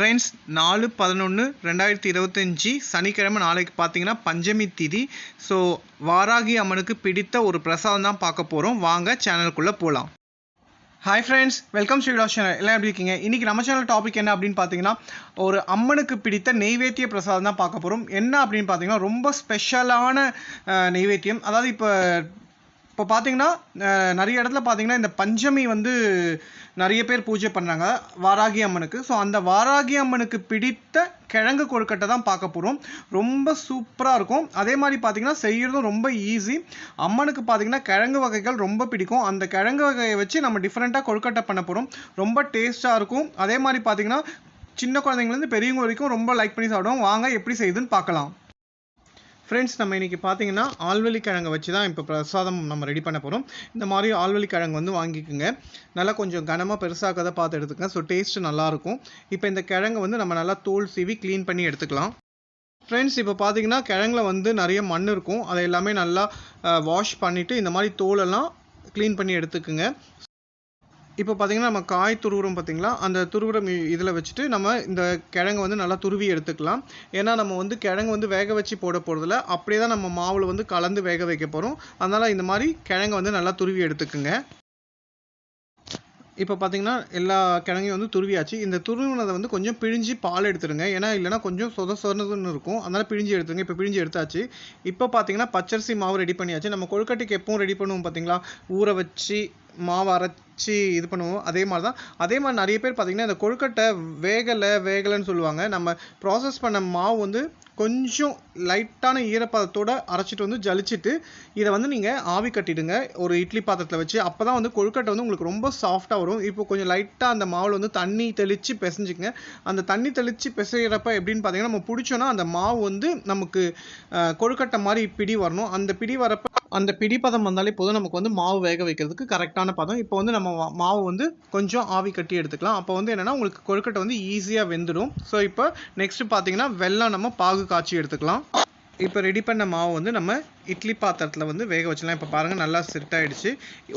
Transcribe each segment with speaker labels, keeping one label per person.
Speaker 1: Friends நாலு பதினொன்று ரெண்டாயிரத்தி இருபத்தஞ்சி சனிக்கிழமை நாளைக்கு பார்த்தீங்கன்னா பஞ்சமி திதி. ஸோ வாராகி அம்மனுக்கு பிடித்த ஒரு பிரசாதம் தான் பார்க்க போகிறோம் வாங்க சேனலுக்குள்ளே போகலாம் hi friends welcome Sri channel எல்லாம் எப்படி இருக்கீங்க? இன்றைக்கி நம்ம சேனல் டாபிக் என்ன அப்படின்னு பார்த்தீங்கன்னா ஒரு அம்மனுக்கு பிடித்த நெய்வேத்திய பிரசாதம் தான் பார்க்க போகிறோம் என்ன அப்படின்னு பார்த்தீங்கன்னா ரொம்ப ஸ்பெஷலான நெய்வேத்தியம். அதாவது இப்போ இப்போ பார்த்தீங்கன்னா நிறைய இடத்துல பார்த்தீங்கன்னா இந்த பஞ்சமி வந்து நிறைய பேர் பூஜை பண்ணாங்க வாராகி அம்மனுக்கு. ஸோ அந்த வாராகி அம்மனுக்கு பிடித்த கிழங்கு கொழுக்கட்டை தான் பார்க்க போகிறோம் ரொம்ப சூப்பராக இருக்கும். அதே மாதிரி பார்த்தீங்கன்னா செய்கிறதும் ரொம்ப ஈஸி அம்மனுக்கு பார்த்தீங்கன்னா கிழங்கு வகைகள் ரொம்ப பிடிக்கும். அந்த கிழங்கு வகையை வச்சு நம்ம டிஃப்ரெண்ட்டாக கொழுக்கட்டை பண்ண போகிறோம் ரொம்ப டேஸ்ட்டாக இருக்கும். அதே மாதிரி பார்த்தீங்கன்னா சின்ன குழந்தைங்கலேருந்து பெரியவங்க வரைக்கும் ரொம்ப லைக் பண்ணி சாப்பிடுவோம் வாங்க எப்படி செய்யுதுன்னு பார்க்கலாம். ஃப்ரெண்ட்ஸ் நம்ம இன்றைக்கி பார்த்தீங்கன்னா ஆல்வலி கிழங்கை வச்சு தான் இப்போ பிரசாதம் நம்ம ரெடி பண்ண போகிறோம் இந்த மாதிரி ஆல்வலி கிழங்கு வந்து வாங்கிக்கோங்க. நல்லா கொஞ்சம் கனமாக பெருசாக பெருசாக்கதை பார்த்து எடுத்துக்கங்க. ஸோ டேஸ்ட்டு நல்லாயிருக்கும் இப்போ இந்த கிழங்கை வந்து நம்ம நல்லா தோல் சீவி க்ளீன் பண்ணி எடுத்துக்கலாம். ஃப்ரெண்ட்ஸ் இப்போ பார்த்தீங்கன்னா கிழங்குல வந்து நிறைய மண் இருக்கும். அதை எல்லாமே நல்லா வாஷ் பண்ணிவிட்டு இந்த மாதிரி தோலெல்லாம் க்ளீன் பண்ணி எடுத்துக்குங்க. இப்போ பார்த்திங்கன்னா நம்ம காய் துருவுறோம் பார்த்திங்களா அந்த துருவுறம் இதில் வச்சுட்டு நம்ம இந்த கிழங்கு வந்து நல்லா துருவி எடுத்துக்கலாம். ஏன்னா நம்ம வந்து கிழங்கு வந்து வேக வச்சு போட போகிறதில்ல அப்படியே தான் நம்ம மாவில் வந்து கலந்து வேக வைக்க போகிறோம் அதனால் இந்த மாதிரி கிழங்கை வந்து நல்லா துருவி எடுத்துக்குங்க. இப்போ பார்த்தீங்கன்னா எல்லா கிழங்கையும் வந்து துருவியாச்சு. இந்த துருவினதை வந்து கொஞ்சம் பிழிஞ்சு பால் எடுத்துருங்க. ஏன்னா இல்லைனா கொஞ்சம் சொத சொதன்னு இருக்கும். அதனால் பிழிஞ்சு எடுத்துருங்க. இப்போ பிழிஞ்சு எடுத்தாச்சு. இப்போ பார்த்தீங்கன்னா பச்சரிசி மாவு ரெடி பண்ணியாச்சு. நம்ம கொழுக்கட்டைக்கு எப்பவும் ரெடி பண்ணுவோம் பார்த்தீங்களா ஊற வச்சு மாவு அரைச்சி வச்சு இது பண்ணுவோம். அதே மாதிரி தான் அதே மாதிரி நிறைய பேர் பார்த்திங்கன்னா இந்த கொழுக்கட்டை வேகலை வேகலைன்னு சொல்லுவாங்க. நம்ம ப்ராசஸ் பண்ண மாவு வந்து கொஞ்சம் லைட்டான ஈரப்பதத்தோடு அரைச்சிட்டு வந்து ஜலிச்சுட்டு இதை வந்து நீங்கள் ஆவி கட்டிடுங்க. ஒரு இட்லி பாத்திரத்தில் வச்சு. அப்போ தான் வந்து கொழுக்கட்டை வந்து உங்களுக்கு ரொம்ப சாஃப்டாக வரும். இப்போ கொஞ்சம் லைட்டாக அந்த மாவில் வந்து தண்ணி தெளித்து பிசைஞ்சுக்கங்க. அந்த தண்ணி தெளித்து பிசைகிறப்ப எப்படின்னு பார்த்தீங்கன்னா நம்ம பிடிச்சோன்னா அந்த மாவு வந்து நமக்கு கொழுக்கட்டை மாதிரி பிடி வரணும். அந்த பிடி வரப்போ அந்த பிடி பதம் வந்தாலே போதும். நமக்கு வந்து மாவு வேக வைக்கிறதுக்கு கரெக்டான பதம். இப்போ வந்து நம்ம மாவு வந்து கொஞ்சம் ஆவி கட்டி எடுத்துக்கலாம். அப்போ வந்து என்னன்னா உங்களுக்கு கொழுக்கட்டை வந்து ஈஸியாக வெந்துடும். ஸோ இப்போ நெக்ஸ்ட் பார்த்தீங்கன்னா வெள்ளம் நம்ம பாகு காய்ச்சி எடுத்துக்கலாம். இப்போ ரெடி பண்ண மாவு வந்து நம்ம இட்லி பாத்திரத்தில் வந்து வேக வச்சிடலாம். இப்போ பாருங்கள் நல்லா செட் ஆகிடுச்சு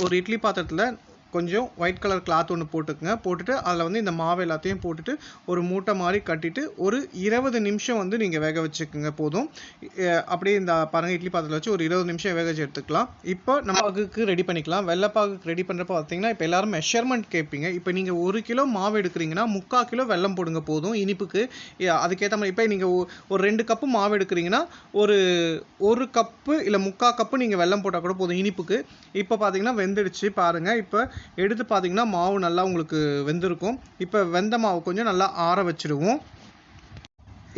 Speaker 1: ஒரு இட்லி பாத்திரத்தில் கொஞ்சம் ஒயிட் கலர் கிளாத் ஒன்று போட்டுக்கோங்க. போட்டுட்டு அதில் வந்து இந்த மாவு எல்லாத்தையும் போட்டுட்டு ஒரு மூட்டை மாதிரி கட்டிட்டு ஒரு இருபது நிமிஷம் வந்து நீங்கள் வேக வச்சுக்கோங்க போதும். அப்படியே இந்த பாருங்கள் இட்லி பாத்திரத்தில் வச்சு ஒரு இருபது நிமிஷம் வேக வச்சு எடுத்துக்கலாம். இப்போ நம்ம பாகுக்கு ரெடி பண்ணிக்கலாம். வெள்ளைப்பாகுக்கு ரெடி பண்ணுறப்ப பார்த்தீங்கன்னா இப்போ எல்லாரும் மெஷர்மெண்ட் கேட்பீங்க. இப்போ நீங்கள் ஒரு கிலோ மாவு எடுக்கிறீங்கன்னா முக்கால் கிலோ வெல்லம் போடுங்க போதும். இனிப்புக்கு அதுக்கேற்ற மாதிரி இப்போ நீங்கள் ஒரு ரெண்டு கப்பு மாவு எடுக்கிறீங்கன்னா ஒரு ஒரு கப்பு இல்லை முக்கால் கப்பு நீங்கள் வெல்லம் போட்டால் கூட போதும் இனிப்புக்கு. இப்போ பார்த்தீங்கன்னா வெந்துடுச்சு. பாருங்கள் இப்போ எடுத்து பார்த்தீங்கன்னா மாவு நல்லா உங்களுக்கு வெந்திருக்கும். இப்போ வெந்த மாவு கொஞ்சம் நல்லா ஆற வச்சிடுவோம்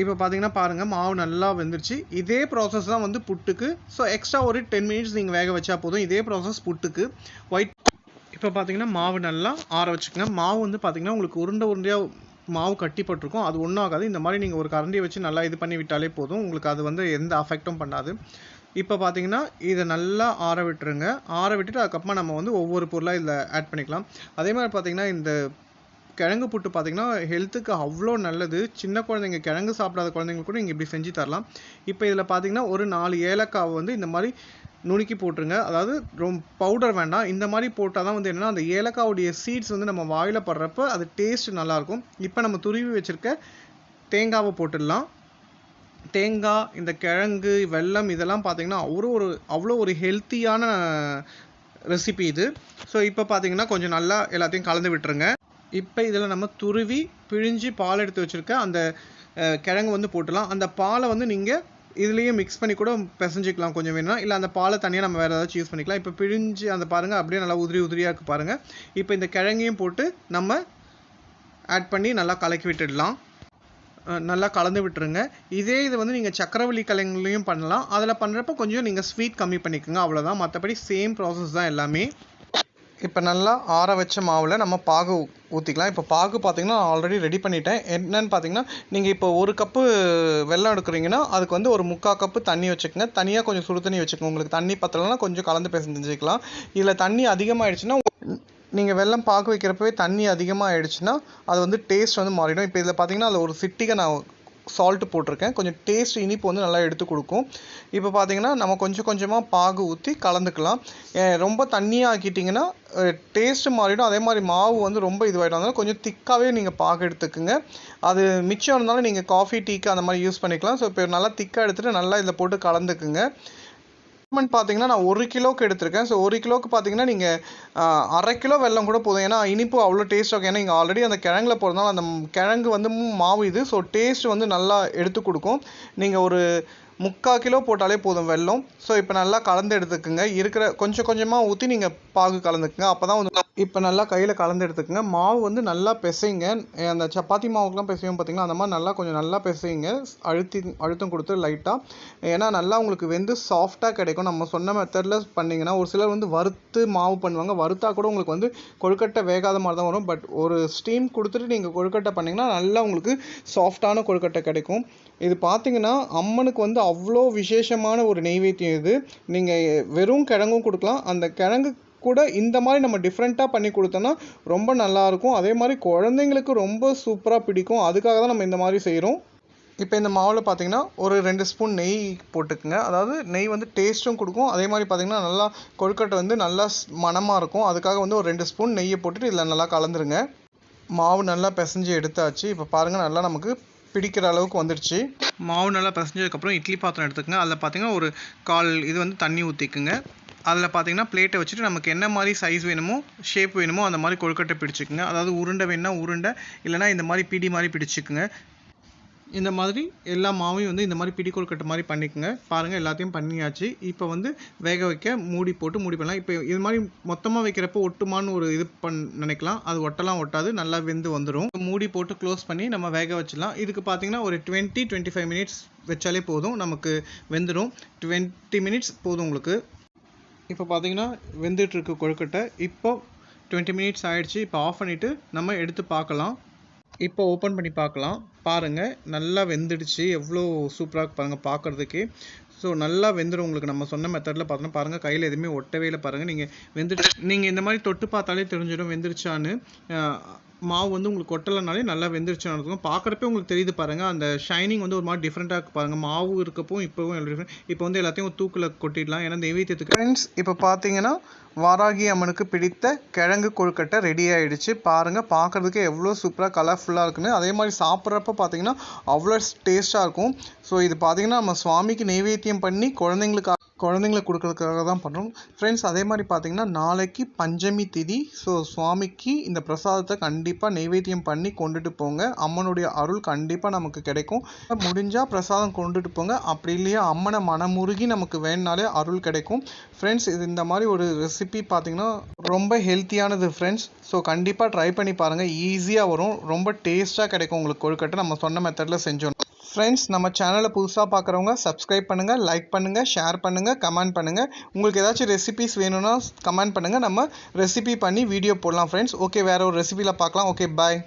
Speaker 1: இப்போ பார்த்தீங்கன்னா பாருங்கள் மாவு நல்லா வெந்துருச்சு. இதே ப்ராசஸ் தான் வந்து புட்டுக்கு. ஸோ எக்ஸ்ட்ரா ஒரு டென் மினிட்ஸ் நீங்கள் வேக வச்சா போதும். இதே ப்ராசஸ் புட்டுக்கு. ஒயிட் இப்போ பார்த்தீங்கன்னா மாவு நல்லா ஆற வச்சுக்கோங்க. மாவு வந்து பார்த்தீங்கன்னா உங்களுக்கு உருண்டை உருண்டையாக மாவு கட்டிப்பட்டிருக்கும். அது ஒன்றும் ஆகாது. இந்த மாதிரி நீங்கள் ஒரு கரண்டியை வச்சு நல்லா இது பண்ணி விட்டாலே போதும். உங்களுக்கு அது வந்து எந்த அஃபெக்டும் பண்ணாது. இப்போ பார்த்தீங்கன்னா இதை நல்லா ஆற விட்டுருங்க. ஆற விட்டுட்டு அதுக்கப்புறமா நம்ம வந்து ஒவ்வொரு பொருளாக இதில் ஆட் பண்ணிக்கலாம். அதே மாதிரி பார்த்தீங்கன்னா இந்த கிழங்கு புட்டு பார்த்தீங்கன்னா ஹெல்த்துக்கு அவ்வளோ நல்லது. சின்ன குழந்தைங்க கிழங்கு சாப்பிடாத குழந்தைங்களுக்கு கூட நீங்கள் இப்படி செஞ்சு தரலாம். இப்போ இதில் பார்த்தீங்கன்னா ஒரு நாலு ஏலக்காவை வந்து இந்த மாதிரி நுணுக்கி போட்டுருங்க. அதாவது ரொம்ப பவுடர் வேண்டாம். இந்த மாதிரி போட்டால் தான் வந்து என்னென்னா அந்த ஏலக்காவுடைய சீட்ஸ் வந்து நம்ம வாயில் படுறப்ப அது டேஸ்ட் நல்லாயிருக்கும் இப்போ நம்ம துருவி வச்சுருக்க தேங்காவை போட்டுடலாம். தேங்காய் இந்த கிழங்கு வெல்லம் இதெல்லாம் பார்த்தீங்கன்னா அவ்வளோ ஒரு அவ்வளோ ஒரு ஹெல்த்தியான ரெசிபி இது. ஸோ இப்போ பார்த்தீங்கன்னா கொஞ்சம் நல்லா எல்லாத்தையும் கலந்து விட்டுருங்க. இப்போ இதில் நம்ம துருவி பிழிஞ்சு பால் எடுத்து வச்சுருக்க அந்த கிழங்கு வந்து போட்டுடலாம் அந்த பாலை வந்து நீங்கள் இதுலேயே மிக்ஸ் பண்ணி கூட பிசைஞ்சிக்கலாம். கொஞ்சம் வேணும்னா. இல்லை அந்த பாலை தனியாக நம்ம வேறு ஏதாச்சும் யூஸ் பண்ணிக்கலாம். இப்போ பிழிஞ்சு அந்த பாருங்கள் அப்படியே நல்லா உதிரி உதிரியாக இருக்குது பாருங்கள் இப்போ இந்த கிழங்கையும் போட்டு நம்ம ஆட் பண்ணி நல்லா கலக்கி விட்டுடலாம். நல்லா கலந்து விட்டுருங்க. இதே இது வந்து நீங்கள் சக்கரவள்ளி கிழங்குலையும் பண்ணலாம். அதில் பண்ணுறப்ப கொஞ்சம் நீங்கள் ஸ்வீட் கம்மி பண்ணிக்கோங்க. அவ்வளோதான் மற்றபடி சேம் ப்ராசஸ் தான் எல்லாமே. இப்போ நல்லா ஆற வச்ச மாவில் நம்ம பாகு ஊற்றிக்கலாம் இப்போ பாகு பார்த்தீங்கன்னா ஆல்ரெடி ரெடி பண்ணிட்டேன். என்னன்னு பார்த்தீங்கன்னா நீங்கள் இப்போ ஒரு கப்பு வெள்ளம் எடுக்கிறீங்கன்னா அதுக்கு வந்து ஒரு முக்கால் கப்பு தண்ணி வச்சுக்கோங்க. தனியாக கொஞ்சம் சுடு தண்ணி வச்சுக்கோங்க. உங்களுக்கு தண்ணி பத்தலைன்னா கொஞ்சம் கலந்து பேச தெரிஞ்சுக்கலாம். இதில் தண்ணி அதிகமாகிடுச்சுன்னா நீங்கள் வெல்லம் பாகு வைக்கிறப்பவே தண்ணி அதிகமாக ஆயிடுச்சுன்னா அது வந்து டேஸ்ட் வந்து மாறிடும். இப்போ இதில் பார்த்தீங்கன்னா அதில் ஒரு சிட்டிகை நான் சால்ட்டு போட்டிருக்கேன். கொஞ்சம் டேஸ்ட் இனிப்பு வந்து நல்லா எடுத்து கொடுக்கும். இப்போ பார்த்தீங்கன்னா நம்ம கொஞ்சம் கொஞ்சமாக பாகு ஊற்றி கலந்துக்கலாம். ரொம்ப தண்ணியாக ஆக்கிட்டிங்கன்னா டேஸ்ட்டு மாறிடும். அதே மாதிரி மாவு வந்து ரொம்ப இதுவாகிடும் அதனால கொஞ்சம் திக்காகவே நீங்கள் பாகு எடுத்துக்குங்க. அது மிச்சம் இருந்தாலும் நீங்கள் காஃபி டீக்கு அந்த மாதிரி யூஸ் பண்ணிக்கலாம். ஸோ இப்போ நல்லா திக்காக எடுத்துகிட்டு நல்லா இதில் போட்டு கலந்துக்குங்க. மெஷர்மெண்ட் பார்த்தீங்கன்னா நான் ஒரு கிலோவுக்கு எடுத்திருக்கேன். ஸோ ஒரு கிலோக்கு பார்த்தீங்கன்னா நீங்கள் அரை கிலோ வெல்லம் கூட போதும். ஏன்னா இனிப்பு அவ்வளோ டேஸ்ட் இருக்கும் ஏன்னா நீங்கள் ஆல்ரெடி அந்த கிழங்குல போகிறதுனால அந்த கிழங்கு வந்து மாவு இது. ஸோ டேஸ்ட் வந்து நல்லா எடுத்து கொடுக்கும். நீங்கள் ஒரு முக்கால் கிலோ போட்டாலே போதும் வெல்லம். ஸோ இப்போ நல்லா கலந்து எடுத்துக்கோங்க. இருக்கிற கொஞ்சம் கொஞ்சமாக ஊற்றி நீங்கள் பாகு கலந்துக்குங்க. அப்போ தான் வந்து இப்போ நல்லா கையில் கலந்து எடுத்துக்கோங்க. மாவு வந்து நல்லா பிசைங்க. அந்த சப்பாத்தி மாவுக்குலாம் பிசையும் பார்த்தீங்கன்னா அந்த மாதிரி நல்லா கொஞ்சம் நல்லா பிசைங்க. அழுத்தி அழுத்தம் கொடுத்து லைட்டாக ஏன்னா நல்லா உங்களுக்கு வெந்து சாஃப்டாக கிடைக்கும். நம்ம சொன்ன மெத்தடில் பண்ணிங்கன்னா ஒரு சிலர் வந்து வறுத்து மாவு பண்ணுவாங்க. வறுத்தா கூட உங்களுக்கு வந்து கொழுக்கட்டை வேகாத மாதிரி தான் வரும். பட் ஒரு ஸ்டீம் கொடுத்துட்டு நீங்கள் கொழுக்கட்டை பண்ணிங்கன்னா நல்லா உங்களுக்கு சாஃப்டான கொழுக்கட்டை கிடைக்கும். இது பார்த்தீங்கன்னா அம்மனுக்கு வந்து அவ்வளோ விசேஷமான ஒரு நெய்வேத்தியம் இது. நீங்கள் வெறும் கிழங்கும் கொடுக்கலாம். அந்த கிழங்கு கூட இந்த மாதிரி நம்ம டிஃப்ரெண்ட்டாக பண்ணி கொடுத்தோன்னா ரொம்ப நல்லாயிருக்கும் அதே மாதிரி குழந்தைங்களுக்கு ரொம்ப சூப்பராக பிடிக்கும். அதுக்காக தான் நம்ம இந்த மாதிரி செய்கிறோம் இப்போ இந்த மாவில் பார்த்தீங்கன்னா ஒரு ரெண்டு ஸ்பூன் நெய் போட்டுக்குங்க. அதாவது நெய் வந்து டேஸ்ட்டும் கொடுக்கும். அதே மாதிரி பார்த்தீங்கன்னா நல்லா கொழுக்கட்டை வந்து நல்லா மணமாக இருக்கும். அதுக்காக வந்து ஒரு ரெண்டு ஸ்பூன் நெய்யை போட்டுட்டு இதில் நல்லா கலந்துருங்க. மாவு நல்லா பிசைஞ்சு எடுத்தாச்சு. இப்போ பாருங்கள் நல்லா நமக்கு பிடிக்கிற அளவுக்கு வந்துடுச்சு மாவு நல்லா பிசைஞ்சதுக்கப்புறம் இட்லி பாத்திரம் எடுத்துக்கங்க. அதில் பார்த்தீங்கன்னா ஒரு கால் இது வந்து தண்ணி ஊற்றிக்குங்க அதில் பார்த்தீங்கன்னா பிளேட்டை வச்சுட்டு நமக்கு என்ன மாதிரி சைஸ் வேணுமோ ஷேப் வேணுமோ அந்த மாதிரி கொழுக்கட்டை பிடிச்சிக்குங்க. அதாவது உருண்டை வேணும்னா உருண்டை இல்லைனா இந்த மாதிரி பிடி மாதிரி பிடிச்சிக்குங்க. இந்த மாதிரி எல்லா மாவையும் வந்து இந்த மாதிரி பிடி கட்டு மாதிரி பண்ணிக்கோங்க. பாருங்கள் எல்லாத்தையும் பண்ணியாச்சு. இப்போ வந்து வேக வைக்க மூடி போட்டு மூடி பண்ணலாம். இப்போ இது மாதிரி மொத்தமாக வைக்கிறப்போ ஒட்டுமான்னு ஒரு இது பண் நினைக்கலாம். அது ஒட்டலாம் ஒட்டாது. நல்லா வெந்து வந்துடும் மூடி போட்டு க்ளோஸ் பண்ணி நம்ம வேக வச்சிடலாம். இதுக்கு பார்த்தீங்கன்னா ஒரு டுவெண்ட்டி டுவெண்ட்டி ஃபைவ் மினிட்ஸ் வச்சாலே போதும். நமக்கு வெந்துடும் டுவெண்ட்டி மினிட்ஸ் போதும் உங்களுக்கு. இப்போ பார்த்தீங்கன்னா வெந்துட்டுருக்கு கொழுக்கட்டை. இப்போ டுவெண்ட்டி மினிட்ஸ் ஆகிடுச்சு இப்போ ஆஃப் பண்ணிவிட்டு நம்ம எடுத்து பார்க்கலாம் இப்போ ஓப்பன் பண்ணி பார்க்கலாம். பாருங்கள் நல்லா வெந்துடுச்சு. எவ்வளோ சூப்பராக பாருங்கள் பார்க்குறதுக்கு. ஸோ நல்லா வெந்துடும் உங்களுக்கு. நம்ம சொன்ன மெத்தடில் பார்த்தோன்னா பாருங்கள் கையில் எதுவுமே ஒட்டவே இல்லை பாருங்கள் நீங்கள் வெந்துடு நீங்கள் இந்த மாதிரி தொட்டு பார்த்தாலே தெரிஞ்சிடும் வெந்துருச்சான்னு. மாவு வந்து உங்களுக்கு கொட்டலைனாலே நல்லா வெந்துருச்சுன்னு இருக்கும் பார்க்குறப்பே உங்களுக்கு தெரியுது பாருங்கள் அந்த ஷைனிங் வந்து ஒரு மாதிரி டிஃப்ரெண்ட்டாக இருக்குது பாருங்கள் மாவு இருக்கப்போ இப்போவும் டிஃப்ரெண்ட் இப்போ வந்து எல்லாத்தையும் தூக்கில் கொட்டிடலாம். ஏன்னா நெய்வேத்தியத்துக்கு ஃப்ரெண்ட்ஸ் இப்போ பார்த்தீங்கன்னா வாராகி அம்மனுக்கு பிடித்த கிழங்கு கொழுக்கட்டை ரெடி ஆகிடுச்சு பாருங்கள் பார்க்குறதுக்கு எவ்வளோ சூப்பராக கலர்ஃபுல்லாக இருக்குன்னு. அதே மாதிரி சாப்பிட்றப்ப பார்த்தீங்கன்னா அவ்வளோ டேஸ்ட்டாக இருக்கும். ஸோ இது பார்த்தீங்கன்னா நம்ம சுவாமிக்கு நெய்வேத்தியம் பண்ணி குழந்தைங்களுக்கு குழந்தைங்களுக்கு கொடுக்கறதுக்காக தான் பண்ணுறோம் ஃப்ரெண்ட்ஸ் அதே மாதிரி பார்த்தீங்கன்னா நாளைக்கு பஞ்சமி திதி. ஸோ சுவாமிக்கு இந்த பிரசாதத்தை கண்டிப்பாக நைவேத்தியம் பண்ணி கொண்டுட்டு போங்க. அம்மனுடைய அருள் கண்டிப்பாக நமக்கு கிடைக்கும். முடிஞ்சால் பிரசாதம் கொண்டுட்டு போங்க. அப்படி இல்லையா அம்மனை மனமுருகி நமக்கு வேணுனாலே அருள் கிடைக்கும். ஃப்ரெண்ட்ஸ் இது இந்த மாதிரி ஒரு ரெசிபி பார்த்தீங்கன்னா ரொம்ப ஹெல்த்தியானது ஃப்ரெண்ட்ஸ் ஸோ கண்டிப்பாக ட்ரை பண்ணி பாருங்கள் ஈஸியாக வரும். ரொம்ப டேஸ்ட்டாக கிடைக்கும். உங்களுக்கு கொழுக்கட்டை நம்ம சொன்ன மெத்தடில் செஞ்சோம் ஃப்ரெண்ட்ஸ் நம்ம சேனலை புதுசாக பார்க்குறவங்க சப்ஸ்கிரைப் பண்ணுங்கள் லைக் பண்ணுங்கள் ஷேர் பண்ணுங்கள் கமெண்ட் பண்ணுங்கள் உங்களுக்கு ஏதாச்சும் ரெசிபிஸ் வேணும்னா கமெண்ட் பண்ணுங்கள் நம்ம ரெசிபி பண்ணி வீடியோ போடலாம் ஃப்ரெண்ட்ஸ் ஓகே வேறு ஒரு ரெசிபியில் பார்க்கலாம் ஓகே பாய்